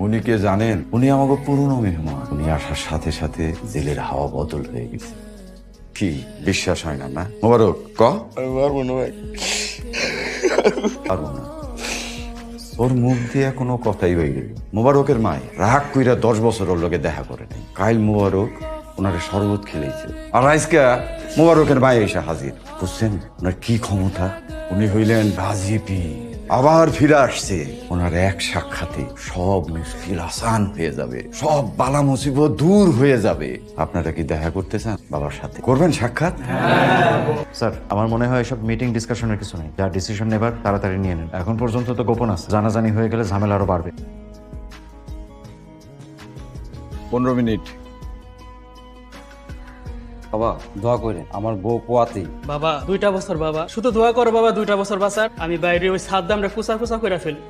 উনি কে জানেন? উনি আমাকে পুরনো মেহমান। উনি আসার সাথে সাথে জেলের হাওয়া বদল হয়ে গেছে। কি? বিশ্বাস হয় না না? মোবারক ক? পারব না ভাই। পারব না। ওর মুখ দিয়ে কোনো কথাই হয়ে গেল। মোবারকের মায় রাগ কইরা দশ বছর ওর লোকে দেখা করে নাই। কাইল মোবারক ওনারে শরবত খেলেছে। আর আজকে মোবারকের মায় এসে হাজির। বুঝছেন? ওনার কি ক্ষমতা? উনি হইলেন রাজিপি আবার ফিরে আসছে। ওনার এক সাক্ষাতে সব মুশকিল আসান হয়ে যাবে। সব বালা মুসিবত দূর হয়ে যাবে। আপনারা কি দেখা করতে চান বাবার সাথে? করবেন সাক্ষাৎ? স্যার আমার মনে হয় সব মিটিং ডিসকাশনের কিছু নেই। যা ডিসিশন নেবার তাড়াতাড়ি নিয়ে নেন। এখন পর্যন্ত তো গোপন আছে। জানাজানি হয়ে গেলে ঝামেলা আরও বাড়বে। পনেরো মিনিট। বাবা, দোয়া করে আমার বউ পোয়াতেই। বাবা, দুইটা বছর বাবা। শুধু দোয়া করো বাবা, দুইটা বছর বাঁচার। আমি বাইরে ওই সাত দামটা ফুসা কুচা করে ফেলি।